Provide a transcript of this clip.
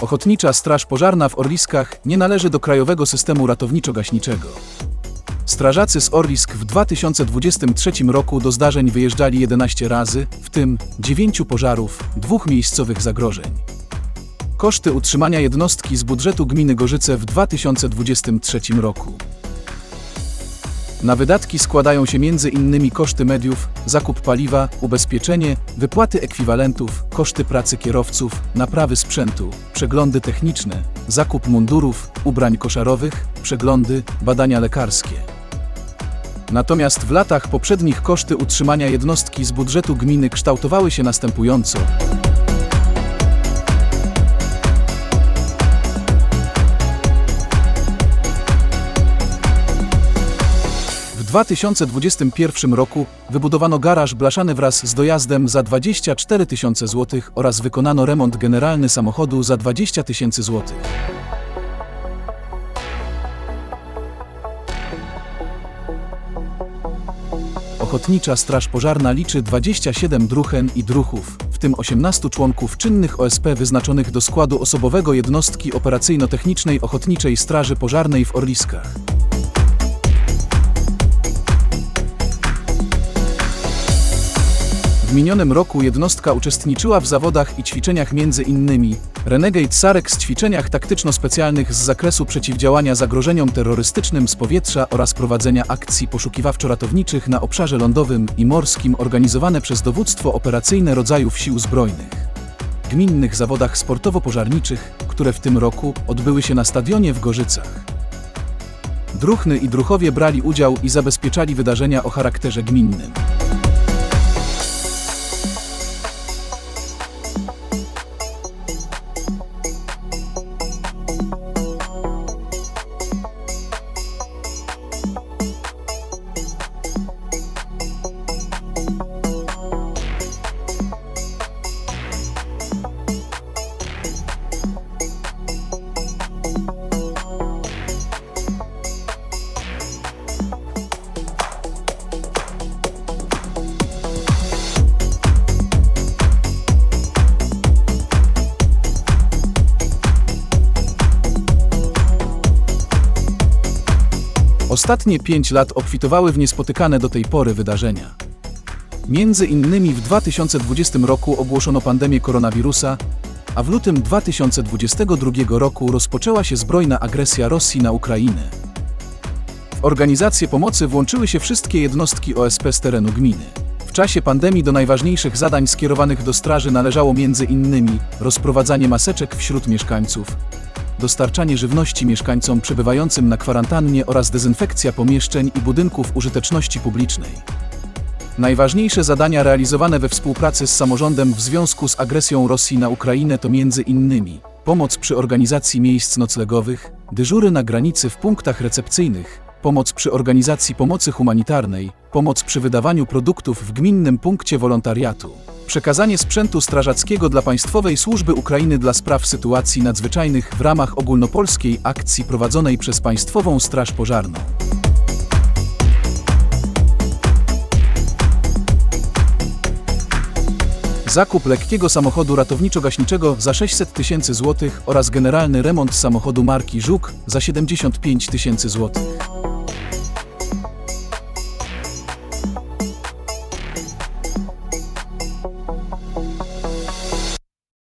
Ochotnicza Straż Pożarna w Orliskach nie należy do krajowego systemu ratowniczo-gaśniczego. Strażacy z Orlisk w 2023 roku do zdarzeń wyjeżdżali 11 razy, w tym 9 pożarów, dwóch miejscowych zagrożeń. Koszty utrzymania jednostki z budżetu gminy Gorzyce w 2023 roku. Na wydatki składają się m.in. koszty mediów, zakup paliwa, ubezpieczenie, wypłaty ekwiwalentów, koszty pracy kierowców, naprawy sprzętu, przeglądy techniczne, zakup mundurów, ubrań koszarowych, przeglądy, badania lekarskie. Natomiast w latach poprzednich koszty utrzymania jednostki z budżetu gminy kształtowały się następująco. 2021 roku wybudowano garaż blaszany wraz z dojazdem za 24 tysiące złotych oraz wykonano remont generalny samochodu za 20 tysięcy złotych. Ochotnicza Straż Pożarna liczy 27 druchen i druchów, w tym 18 członków czynnych OSP wyznaczonych do składu osobowego jednostki operacyjno-technicznej Ochotniczej Straży Pożarnej w Orliskach. W minionym roku jednostka uczestniczyła w zawodach i ćwiczeniach innymi Renegade Sarek z ćwiczeniach taktyczno-specjalnych z zakresu przeciwdziałania zagrożeniom terrorystycznym z powietrza oraz prowadzenia akcji poszukiwawczo-ratowniczych na obszarze lądowym i morskim organizowane przez Dowództwo Operacyjne Rodzajów Sił Zbrojnych. Gminnych zawodach sportowo-pożarniczych, które w tym roku odbyły się na stadionie w Gorzycach. Druchny i druchowie brali udział i zabezpieczali wydarzenia o charakterze gminnym. Ostatnie pięć lat obfitowały w niespotykane do tej pory wydarzenia. Między innymi w 2020 roku ogłoszono pandemię koronawirusa, a w lutym 2022 roku rozpoczęła się zbrojna agresja Rosji na Ukrainę. W organizację pomocy włączyły się wszystkie jednostki OSP z terenu gminy. W czasie pandemii do najważniejszych zadań skierowanych do straży należało m.in. rozprowadzanie maseczek wśród mieszkańców, dostarczanie żywności mieszkańcom przebywającym na kwarantannie oraz dezynfekcja pomieszczeń i budynków użyteczności publicznej. Najważniejsze zadania realizowane we współpracy z samorządem w związku z agresją Rosji na Ukrainę to m.in. pomoc przy organizacji miejsc noclegowych, dyżury na granicy w punktach recepcyjnych, pomoc przy organizacji pomocy humanitarnej, pomoc przy wydawaniu produktów w gminnym punkcie wolontariatu, przekazanie sprzętu strażackiego dla Państwowej Służby Ukrainy dla spraw sytuacji nadzwyczajnych w ramach ogólnopolskiej akcji prowadzonej przez Państwową Straż Pożarną. Zakup lekkiego samochodu ratowniczo-gaśniczego za 600 tysięcy złotych oraz generalny remont samochodu marki Żuk za 75 tysięcy złotych.